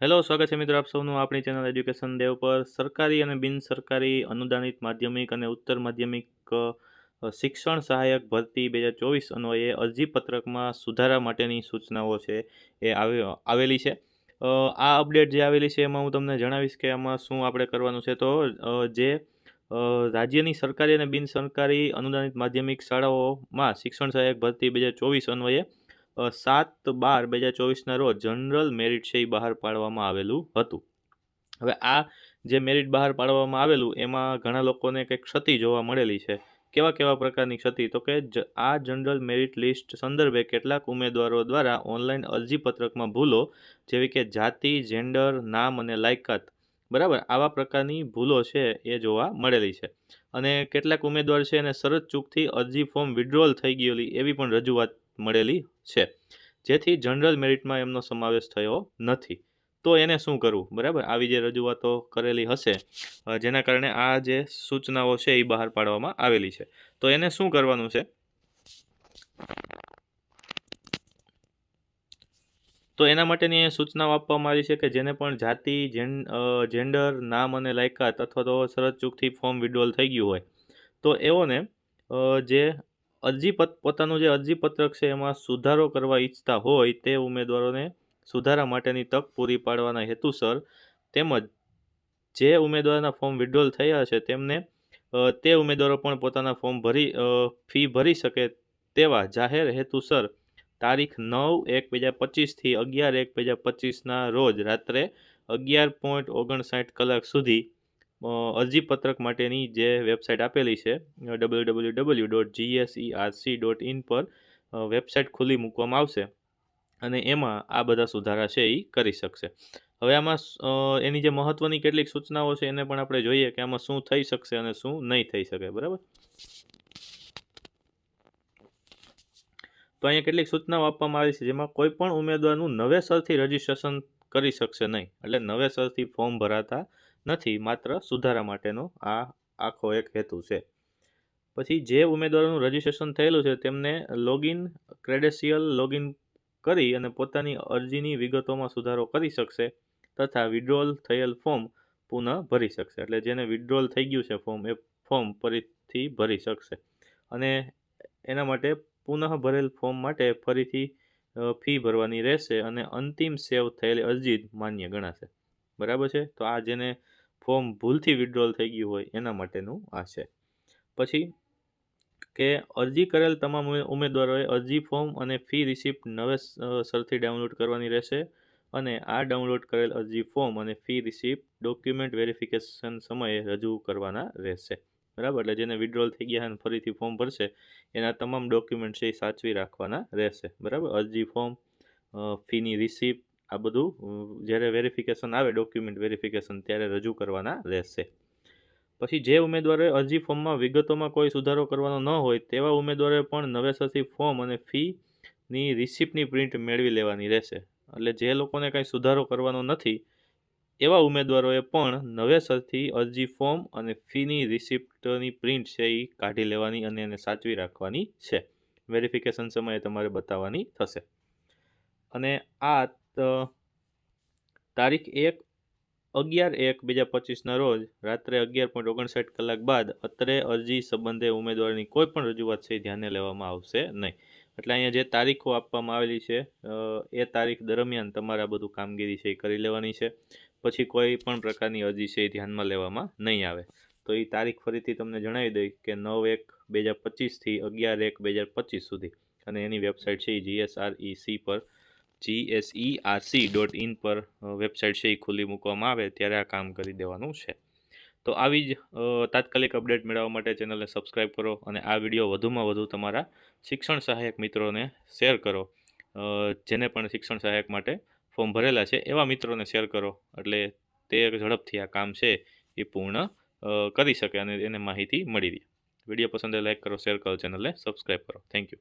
Hello, સ્વાગત છે મિત્રો આપ સૌનું આપણી ચેનલ એજ્યુકેશન દેવ પર. સરકારી અને બિન સરકારી અનુદાનિત માધ્યમિક અને ઉત્તર માધ્યમિક શિક્ષણ સહાયક ભરતી બે હજાર ચોવીસ અન્વયે અરજીપત્રકમાં સુધારા માટેની સૂચનાઓ છે એ આવે આવેલી છે. આ અપડેટ જે આવેલી છે એમાં હું તમને જણાવીશ કે આમાં શું આપણે કરવાનું છે તો જે રાજ્યની સરકારી અને બિન સરકારી અનુદાનિત માધ્યમિક શાળાઓમાં શિક્ષણ સહાયક ભરતી બે હજાર ચોવીસ અન્વયે સાત બાર બે હજાર ચોવીસના રોજ જનરલ મેરિટ છે એ બહાર પાડવામાં આવેલું હતું. હવે આ જે મેરિટ બહાર પાડવામાં આવેલું, એમાં ઘણા લોકોને કંઈક ક્ષતિ જોવા મળેલી છે. કેવા કેવા પ્રકારની ક્ષતિ? તો કે જ- આ જનરલ મેરિટ લિસ્ટ સંદર્ભે કેટલાક ઉમેદવારો દ્વારા ઓનલાઈન અરજીપત્રકમાં ભૂલો, જેવી કે જાતિ, જેન્ડર, નામ અને લાયકાત, બરાબર? આવા પ્રકારની ભૂલો છે એ જોવા મળેલી છે. અને કેટલાક ઉમેદવાર છે એને શરત ચૂકથી અરજી ફોર્મ વિડ્રોલ થઈ ગયેલી એવી પણ રજૂઆત મળેલી છે. જેથી જનરલ મેરિટમાં એમનો સમાવેશ થયો નથી. તો એને શું કરવું? બરાબર? આવી જે રજૂઆતો કરેલી હશે જેના કારણે આ જે સૂચનાઓ છે એ બહાર પાડવામાં આવેલી છે. તો એને શું કરવાનું છે? તો એના માટેની સૂચનાઓ આપવામાં આવી છે કે જેને પણ જાતિ, જેન જેન્ડર નામ અને લાયકાત અથવા તો શરત ચૂકથી ફોર્મ વિડ્રોલ થઈ ગયું હોય. તો એઓને જે અરજીપત પોતાનું જે અરજીપત્રક છે એમાં સુધારો કરવા ઈચ્છતા હોય તે ઉમેદવારોને સુધારા માટેની તક પૂરી પાડવાના હેતુસર તેમજ જે ઉમેદવારના ફોર્મ વિડ્રોલ થયા છે તેમને તે ઉમેદવારો પણ પોતાના ફોર્મ ભરી ફી ભરી શકે તેવા જાહેર હેતુસર તારીખ નવ એક બે હજાર પચીસથી અગિયાર એક બે હજાર પચીસના રોજ રાત્રે અગિયાર પોઈન્ટ ઓગણસાઠ કલાક સુધી અરજીપત્રક માટેની જે વેબસાઇટ આપેલી છે W W W dot GSERC dot in પર વેબસાઇટ ખુલ્લી મૂકવામાં આવશે અને એમાં આ બધા સુધારા છે એ કરી શકશે. હવે આમાં એની જે મહત્વની કેટલીક સૂચનાઓ છે એને પણ આપણે જોઈએ કે આમાં શું થઈ શકશે અને શું નહીં થઈ શકે, બરાબર? તો અહીંયા કેટલીક સૂચનાઓ આપવામાં આવી છે જેમાં કોઈ પણ ઉમેદવારનું નવેસરથી રજીસ્ટ્રેશન કરી શકશે નહીં, એટલે નવેસરથી ફોર્મ ભરાતા નથી, માત્ર સુધારા માટેનો આ આખો એક હેતુ છે. પછી જે ઉમેદવારોનું રજીસ્ટ્રેશન થયેલું છે, તેમને લોગિન ક્રેડેશિયલ લોગિન કરી અને પોતાની અરજીની વિગતોમાં સુધારો કરી શકશે તથા વિડ્રોલ થયેલ ફોર્મ પુનઃ ભરી શકશે. એટલે જેને વિડ્રોલ થઈ ગયું છે ફોર્મ એ ફોર્મ ફરીથી ભરી શકશે. અને એના માટે પુનઃ ભરેલ ફોર્મ માટે ફરીથી ફી ભરવાની રહેશે અને અંતિમ સેવ થયેલી અરજી માન્ય ગણાશે. બરાબર છે? તો આ જેને ફોર્મ ભૂલથી વિડ્રોલ થઈ ગયું હોય એના માટેનું આ છે. પછી કે અરજી કરેલ તમામ ઉમેદવારોએ અરજી ફોર્મ અને ફી રિસિપ્ટ નવેસરથી ડાઉનલોડ કરવાની રહેશે અને આ ડાઉનલોડ કરેલ અરજી ફોર્મ અને ફી રિસિપ્ટ ડોક્યુમેન્ટ વેરિફિકેશન સમયે રજૂ કરવાના રહેશે. બરાબર? એટલે જેને વિડ્રોલ થઈ ગયા અને ફરીથી ફોર્મ ભરશે, એના તમામ ડોક્યુમેન્ટ છે એ સાચવી રાખવાના રહેશે. બરાબર? અરજી ફોર્મ ફીની રિસિપ્ટ આ બધું જ્યારે વેરિફિકેશન આવે ડોક્યુમેન્ટ વેરિફિકેશન ત્યારે રજૂ કરવાના રહેશે. પછી જે ઉમેદવારે અરજી ફોર્મમાં વિગતોમાં કોઈ સુધારો કરવાનો ન હોય, તેવા ઉમેદવારે પણ નવેસરથી ફોર્મ અને ફીની રિસિપ્ટની પ્રિન્ટ મેળવી લેવાની રહેશે. એટલે જે લોકોને કાંઈ સુધારો કરવાનો નથી, એવા ઉમેદવારોએ પણ નવેસરથી અરજી ફોર્મ અને ફીની રિસિપ્ટની પ્રિન્ટ છે એ કાઢી લેવાની અને એને સાચવી રાખવાની છે. વેરિફિકેશન સમયે તમારે બતાવવાની થશે. અને આ તારીખ એક, અગિયાર એક બે હજાર પચીસના રોજ રાત્રે અગિયાર પોઈન્ટ ઓગણસાઠ કલાક બાદ અત્રે અરજી સંબંધે ઉમેદવારની કોઈ પણ રજૂઆત છે ધ્યાને લેવામાં આવશે નહીં. એટલે અહીંયા જે તારીખો આપવામાં આવેલી છે એ તારીખ દરમિયાન તમારે આ બધું કામગીરી છે એ કરી લેવાની છે. પછી કોઈ પણ પ્રકારની અરજી છે એ ધ્યાનમાં લેવામાં નહીં આવે. તો એ તારીખ ફરીથી તમને જણાવી દઈ કે નવ એક બે હજાર પચીસથી અગિયાર એક બે હજાર પચીસ સુધી. અને એની વેબસાઇટ છે એ જીએસઆરઈસી પર જીએસઈઆરસી ડોટ ઇન પર વેબસાઇટ છે એ ખુલ્લી મૂકવામાં આવે, ત્યારે આ કામ કરી દેવાનું છે. તો આવી જ તાત્કાલિક અપડેટ મેળવવા માટે ચેનલને સબસ્ક્રાઇબ કરો અને આ વીડિયો વધુમાં વધુ તમારા શિક્ષણ સહાયક મિત્રોને શેર કરો. જેને પણ શિક્ષણ સહાયક માટે ફોર્મ ભરેલા છે, એવા મિત્રોને શેર કરો. એટલે તે ઝડપથી આ કામ છે એ પૂર્ણ કરી શકે અને એને માહિતી મળી રહે. વીડિયો પસંદ લાઈક કરો શેર કરો ચેનલને સબસ્ક્રાઈબ કરો. Thank you